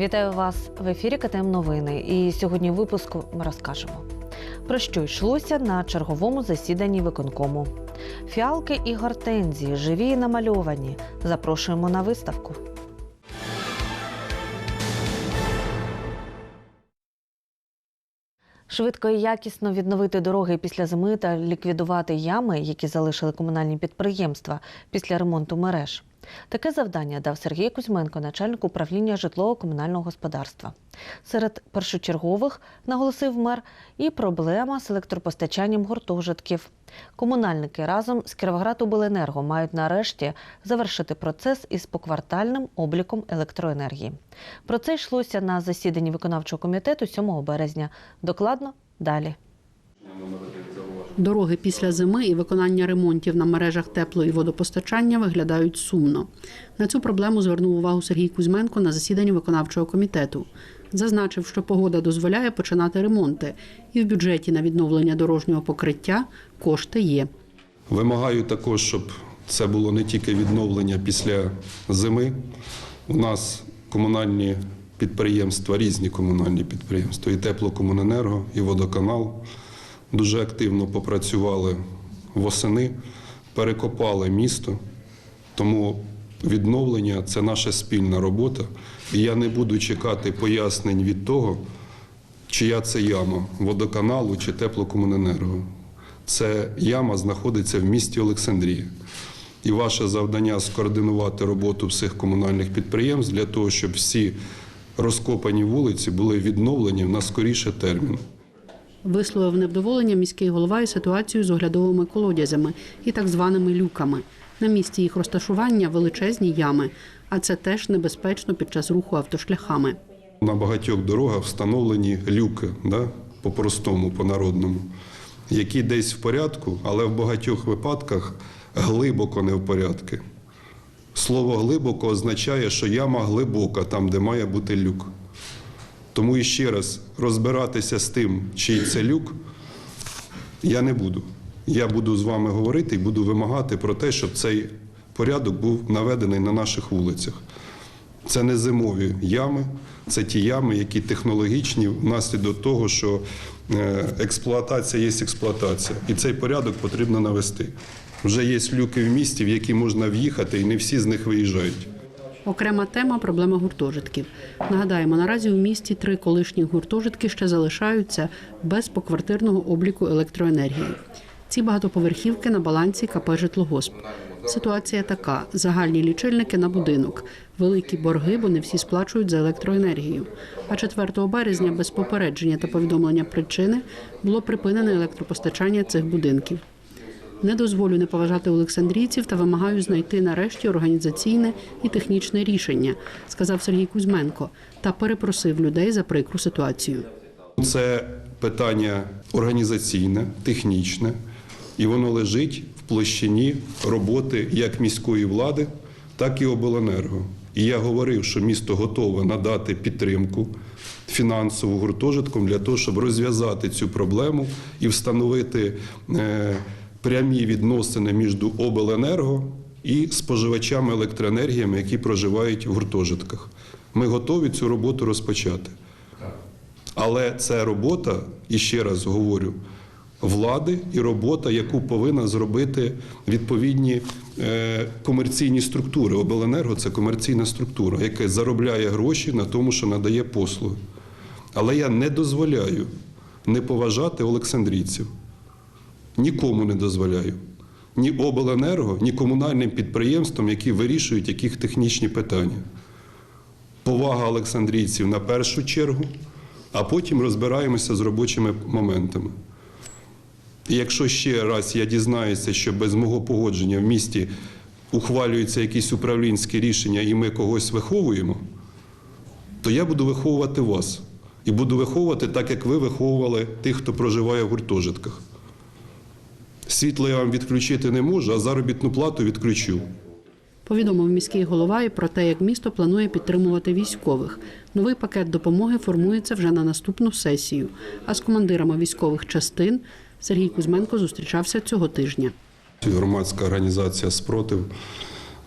Вітаю вас в ефірі КТМ Новини. І сьогодні випуску ми розкажемо про що йшлося на черговому засіданні виконкому. Фіалки і гортензії живі і намальовані. Запрошуємо на виставку. Швидко і якісно відновити дороги після зими та ліквідувати ями, які залишили комунальні підприємства після ремонту мереж. Таке завдання дав Сергій Кузьменко, начальник управління житлово-комунального господарства. Серед першочергових, наголосив мер, і проблема з електропостачанням гуртожитків. Комунальники разом з Кіровоградобленерго мають нарешті завершити процес із поквартальним обліком електроенергії. Про це йшлося на засіданні виконавчого комітету 7 березня. Докладно далі. Дороги після зими і виконання ремонтів на мережах тепло і водопостачання виглядають сумно. На цю проблему звернув увагу Сергій Кузьменко на засіданні виконавчого комітету. Зазначив, що погода дозволяє починати ремонти, і в бюджеті на відновлення дорожнього покриття кошти є. Вимагаю також, щоб це було не тільки відновлення після зими. У нас комунальні підприємства, різні комунальні підприємства, і теплокомуненерго, і водоканал дуже активно попрацювали восени, перекопали місто. Тому відновлення це наша спільна робота. І я не буду чекати пояснень від того, чия це яма водоканалу чи теплокомуненерго. Це яма знаходиться в місті Олександрія. І ваше завдання скоординувати роботу всіх комунальних підприємств для того, щоб всі розкопані вулиці були відновлені на скоріше термін. Висловив невдоволення міський голова і ситуацією з оглядовими колодязями і так званими люками. На місці їх розташування величезні ями, а це теж небезпечно під час руху автошляхами. На багатьох дорогах встановлені люки, да, по-простому, по-народному, які десь в порядку, але в багатьох випадках глибоко не в порядку. Слово глибоко означає, що яма глибока там, де має бути люк. Тому іще раз розбиратися з тим, чий це люк, я не буду. Я буду з вами говорити і буду вимагати про те, щоб цей порядок був наведений на наших вулицях. Це не зимові ями, це ті ями, які технологічні внаслідок того, що е, експлуатація є експлуатація. І цей порядок потрібно навести. Вже є люки в місті, в які можна в'їхати, і не всі з них виїжджають. Окрема тема проблема гуртожитків. Нагадаємо, наразі у місті три колишні гуртожитки ще залишаються без поквартирного обліку електроенергії. Ці багатоповерхівки на балансі КП «Житлогосп». Ситуація така: загальні лічильники на будинок, великі борги, бо не всі сплачують за електроенергію. А 4 березня без попередження та повідомлення причини було припинене електропостачання цих будинків. Не дозволю не поважати олександрійців та вимагаю знайти нарешті організаційне і технічне рішення, сказав Сергій Кузьменко, та перепросив людей за прикру ситуацію. Це питання організаційне, технічне, і воно лежить в площині роботи як міської влади, так і обленерго. І я говорив, що місто готове надати підтримку фінансову гуртожиткам для того, щоб розв'язати цю проблему і встановити е, прямі відносини між обленерго і споживачами електроенергіями, які проживають в гуртожитках. Ми готові цю роботу розпочати. Але це робота, і ще раз говорю, влади і робота, яку повинна зробити відповідні е, комерційні структури. Обленерго це комерційна структура, яка заробляє гроші на тому, що надає послуги. Але я не дозволяю не поважати олександрійців. Нікому не дозволяю. Ні обленерго, ні комунальним підприємствам, які вирішують яких технічні питання. Повага олександрійців на першу чергу, а потім розбираємося з робочими моментами. І якщо ще раз я дізнаюся, що без мого погодження в місті ухвалюються якісь управлінські рішення і ми когось виховуємо, то я буду виховувати вас. І буду виховувати так, як ви виховували тих, хто проживає в гуртожитках. Світло я вам відключити не можу, а заробітну плату відключу. Повідомив міський голова і про те, як місто планує підтримувати військових. Новий пакет допомоги формується вже на наступну сесію. А з командирами військових частин Сергій Кузьменко зустрічався цього тижня. Громадська організація Спротив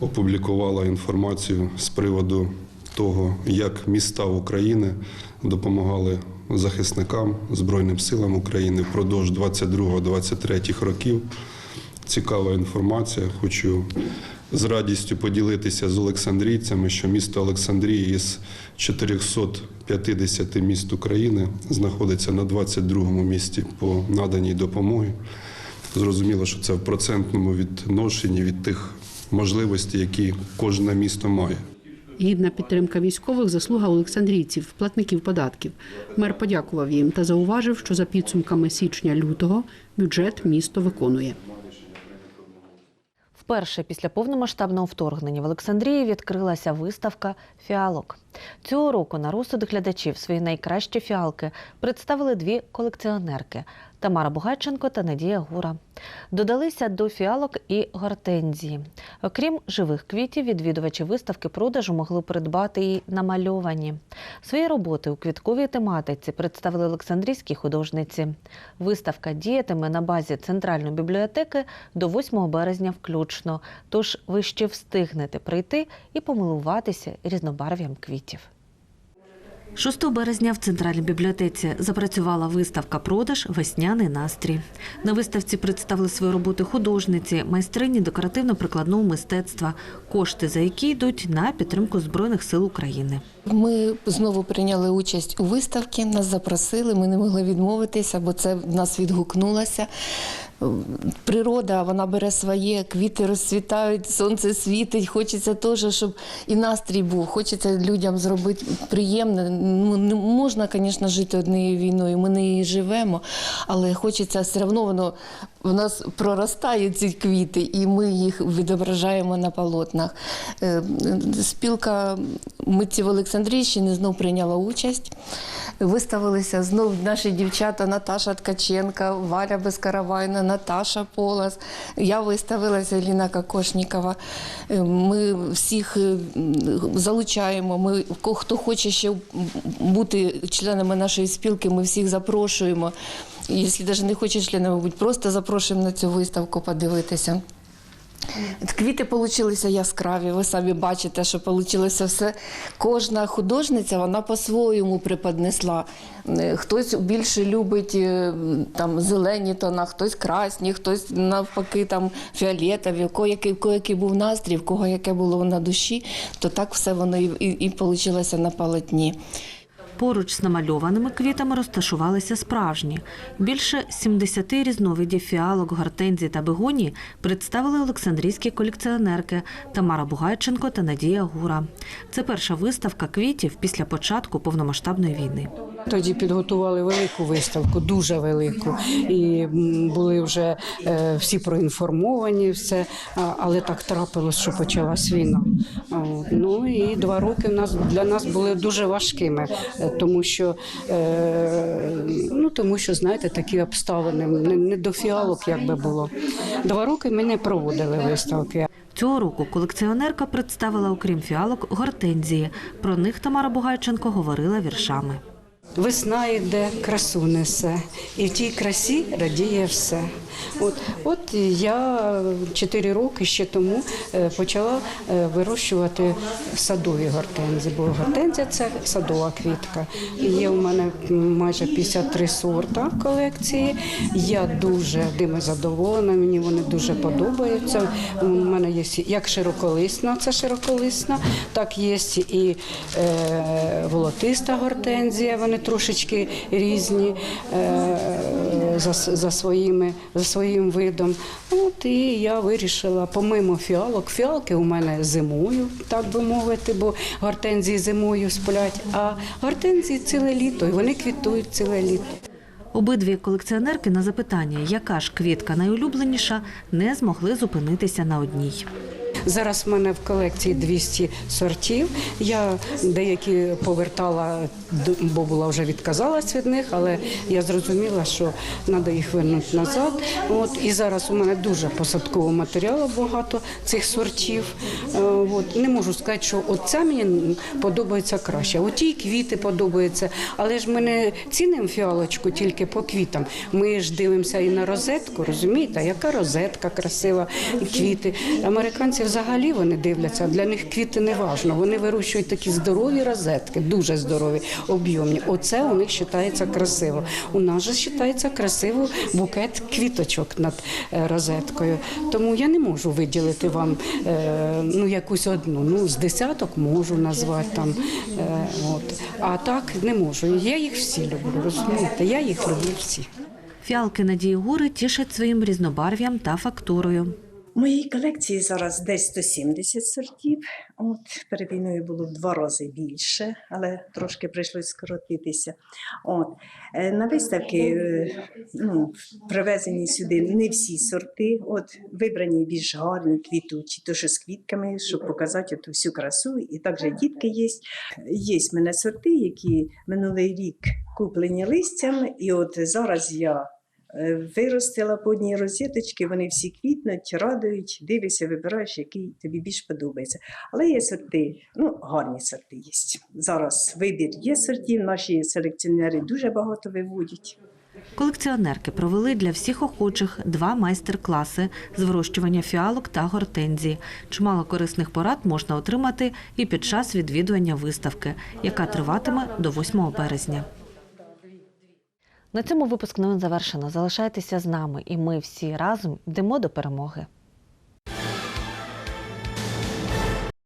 опублікувала інформацію з приводу того, як міста України допомагали захисникам Збройним силам України впродовж 22-23 років. Цікава інформація. Хочу з радістю поділитися з олександрійцями, що місто Олександрія із 450 міст України знаходиться на 22-му місці по наданій допомогі. Зрозуміло, що це в процентному відношенні від тих можливостей, які кожне місто має. Гідна підтримка військових заслуга олександрійців, платників податків. Мер подякував їм та зауважив, що за підсумками січня-лютого бюджет місто виконує. Вперше після повномасштабного вторгнення в Олександрії відкрилася виставка фіалок. Цього року на розсуд глядачів свої найкращі фіалки представили дві колекціонерки Тамара Бугайченко та Надія Гура. Додалися до фіалок і гортензії. Окрім живих квітів, відвідувачі виставки продажу могли придбати і намальовані. Свої роботи у квітковій тематиці представили олександрійські художниці. Виставка діятиме на базі центральної бібліотеки до 8 березня включно. Тож ви ще встигнете прийти і помилуватися різнобарв'ям квітів. 6 березня в центральній бібліотеці запрацювала виставка Продаж Весняний настрій. На виставці представили свої роботи художниці, майстрині декоративно-прикладного мистецтва, кошти за які йдуть на підтримку Збройних сил України. Ми знову прийняли участь у виставці, нас запросили, ми не могли відмовитися, бо це в нас відгукнулося. Природа вона бере своє, квіти розцвітають, сонце світить. Хочеться теж, щоб і настрій був. Хочеться людям зробити приємне. Не можна, звісно, жити однією війною. Ми не її живемо, але хочеться все одно воно в нас проростають ці квіти, і ми їх відображаємо на полотнах. Е, Спілка митців Олександрійщини знов прийняла участь. Виставилися знов наші дівчата Наташа Ткаченка, Валя Безкаравайна, Наташа Полас. Я виставилася Еліна Кокошнікова. Е, Ми всіх е, залучаємо. Ми хто хоче ще бути членами нашої спілки, ми всіх запрошуємо. Якщо навіть не хоче членами бути, просто запрошуємо на цю виставку подивитися. Квіти получилися яскраві. Ви самі бачите, що вийшло все. Кожна художниця вона по-своєму преподнесла. Е, Хтось більше любить е, там зелені тона, хтось красні, хтось навпаки там фіолетові, кого який, кого який був настрій, в кого яке було на душі, то так все воно і, і, і вийшло на полотні. Поруч з намальованими квітами розташувалися справжні. Більше 70 різновидів фіалок, гортензій та бегонії представили олександрійські колекціонерки Тамара Бугайченко та Надія Гура. Це перша виставка квітів після початку повномасштабної війни. Тоді підготували велику виставку, дуже велику, і були вже е, всі проінформовані, все. Але так трапилось, що почалась війна. Ну і два роки в нас для нас були дуже важкими, е, тому що е, ну тому що знаєте такі обставини не, не до фіалок, як би було. Два роки ми не проводили виставки. Цього року колекціонерка представила, окрім фіалок, гортензії. Про них Тамара Бугайченко говорила віршами. Весна йде, красу несе, і в тій красі радіє все. От, от я чотири роки ще тому е, почала е, вирощувати садові гортензії, бо гортензія це садова квітка. Є у мене майже 53 сорта колекції. Я дуже ними задоволена, мені вони дуже подобаються. У мене є як широколисна, це широколисна, так є і е, волотиста гортензія, вони трошечки різні е, за, за, своїми, за своїм видом. От і я вирішила, помимо фіалок, фіалки у мене зимою, так би мовити, бо гортензії зимою сплять, а гортензії ціле літо, і вони квітують ціле літо. Обидві колекціонерки на запитання, яка ж квітка найулюбленіша, не змогли зупинитися на одній. Зараз в мене в колекції 200 сортів. Я деякі повертала, бо була вже відказалась від них, але я зрозуміла, що треба їх вернути назад. От і зараз у мене дуже посадкового матеріалу багато цих сортів. Е, От не можу сказати, що оця мені подобається краще. Оті квіти подобаються, але ж ми не цінимо фіалочку тільки по квітам. Ми ж дивимося і на розетку, розумієте, яка розетка красива, квіти. Американці взагалі вони дивляться, для них квіти не важно. Вони вирощують такі здорові розетки, дуже здорові, об'ємні. Оце у них вважається красиво. У нас же вважається красиво букет квіточок над е, розеткою. Тому я не можу виділити вам е, ну, якусь одну. Ну, з десяток можу назвати там. Е, от. А так не можу. Я їх всі люблю, розумієте? Я їх люблю всі. Фіалки Надії Гури тішать своїм різнобарв'ям та фактурою. Моїй колекції зараз десь 170 сортів. От перед війною було два рази більше, але трошки прийшлось скоротитися. От е, на виставки е, ну, привезені сюди не всі сорти. От вибрані більш гарні квітучі, то з квітками, щоб показати ту всю красу. І також дітки є. Є в мене сорти, які минулий рік куплені листям, і от зараз я Виростила по одній розеточці, вони всі квітнуть, радують, дивишся, вибираєш, який тобі більш подобається. Але є сорти, ну, гарні сорти є. Зараз вибір є сортів, наші селекціонери дуже багато виводять. Колекціонерки провели для всіх охочих два майстер-класи з вирощування фіалок та гортензії. Чимало корисних порад можна отримати і під час відвідування виставки, яка триватиме до 8 березня. На цьому випуск новин завершено. Залишайтеся з нами, і ми всі разом йдемо до перемоги.